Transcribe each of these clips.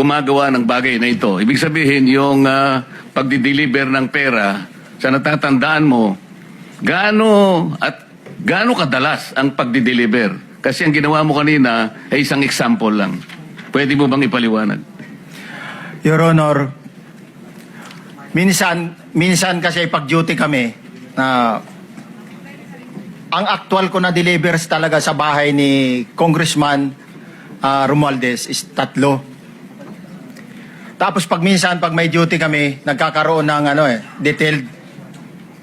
gumagawa ng bagay na ito. Ibig sabihin, yung uh, pagdi-deliver ng pera, sa natatandaan mo, gaano at gaano kadalas ang pagdi-deliver? Kasi ang ginawa mo kanina ay isang example lang. Pwede mo bang ipaliwanag? Your Honor, minsan, minsan kasi pag duty kami, na ang actual ko na delivers talaga sa bahay ni Congressman ah, Romualdez is tatlo. Tapos pag minsan, pag may duty kami, nagkakaroon ng ano eh, detailed.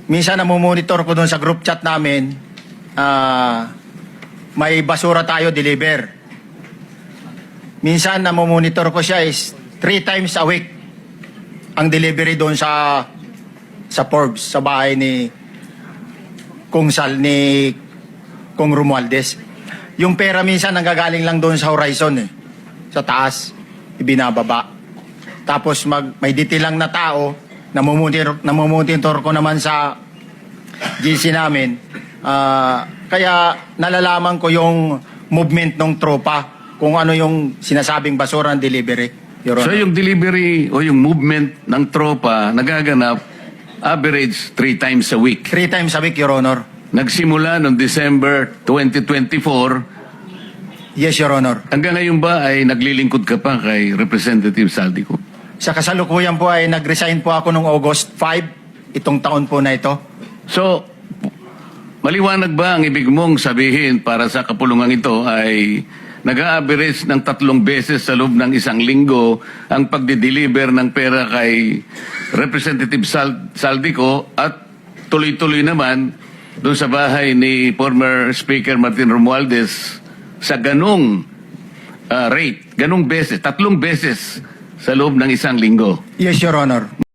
Minsan namumonitor ko doon sa group chat namin, ah, may basura tayo deliver. Minsan namomonitor ko siya is three times a week ang delivery doon sa sa Forbes, sa bahay ni Kung Sal, ni Kung Romualdez. Yung pera minsan nanggagaling lang doon sa horizon eh. Sa taas, ibinababa. Tapos mag, may detail lang na tao, namumonitor, namumonitor ko naman sa GC namin. Ah, kaya nalalaman ko yung movement ng tropa kung ano yung sinasabing basura ng delivery. Your So yung delivery o yung movement ng tropa nagaganap average three times a week. Three times a week, Your Honor. Nagsimula noong December 2024 Yes, Your Honor. Hanggang ngayon ba ay naglilingkod ka pa kay Representative Saldico? Sa kasalukuyan po ay nag-resign po ako noong August 5, itong taon po na ito. So, maliwanag ba ang ibig mong sabihin para sa kapulungan ito ay nag-average ng tatlong beses sa loob ng isang linggo ang pagdi-deliver ng pera kay Representative Sal- Saldico at tuloy-tuloy naman doon sa bahay ni former Speaker Martin Romualdez sa ganong ah, rate, ganong beses, tatlong beses sa loob ng isang linggo. Yes, Your Honor.